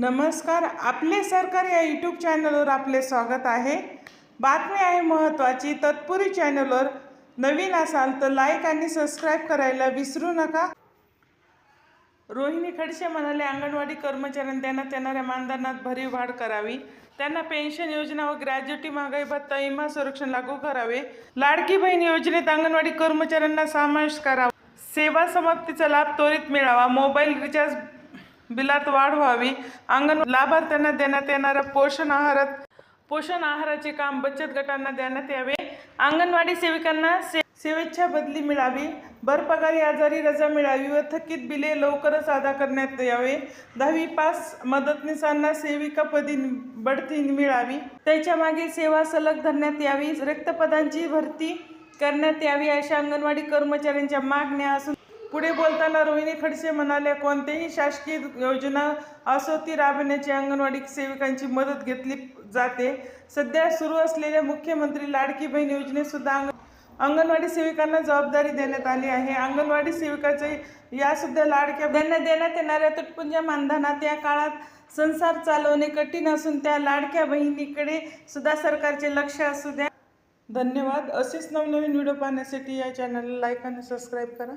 नमस्कार आपले सरकार या यूट्यूब चॅनलवर आपले स्वागत आहे. बातमी आहे महत्त्वाची तत्पुरी चॅनलवर नवीन असाल तर लाईक आणि सबस्क्राईब करायला विसरू नका. रोहिणी खडसे म्हणाले अंगणवाडी कर्मचाऱ्यांना देण्यात येणाऱ्या मानधनात भरीव वाढ करावी. त्यांना पेन्शन योजना व ग्रॅज्युटी महागाई भत्ता विमा संरक्षण लागू करावे. लाडकी बहीण योजनेत अंगणवाडी कर्मचाऱ्यांना समावेश करावा. सेवा समाप्तीचा लाभ त्वरित मिळावा. मोबाईल रिचार्ज बिलात वाढ व्हावी. अंगण लाभार्थ्यांना देण्यात येणाऱ्या पोषण आहारात पोषण आहाराचे काम बचत गटांना देण्यात यावे. अंगणवाडी सेविकांना से सेवेच्छा बदली मिळावी. भरपगारी आजारी रजा मिळावी व थकीत बिले लवकरच अदा करण्यात यावे. दहावी पास मदतनीसांना सेविकापदी बढती मिळावी. त्याच्यामागे सेवा सलग धरण्यात यावी. रक्तपदांची भरती करण्यात यावी अशा अंगणवाडी कर्मचाऱ्यांच्या मागण्या असून पुढे बोलताना रोहिणी खडसे म्हणाल्या कोणत्याही शासकीय योजना असो ती राबविण्याची अंगणवाडी सेविकांची मदत घेतली जाते. सध्या सुरू असलेल्या मुख्यमंत्री लाडकी बहीण योजनेतसुद्धा अंग अंगणवाडी सेविकांना जबाबदारी देण्यात आली आहे. अंगणवाडी सेविकाचे या सुद्धा लाडक्या त्यांना देण्यात येणाऱ्या तुटपुंज मानधनात या काळात संसार चालवणे कठीण असून त्या लाडक्या बहिणीकडे सुद्धा सरकारचे लक्ष असू द्या. धन्यवाद. असेच नवनवीन व्हिडिओ पाहण्यासाठी या चॅनलला लाईक आणि सबस्क्राईब करा.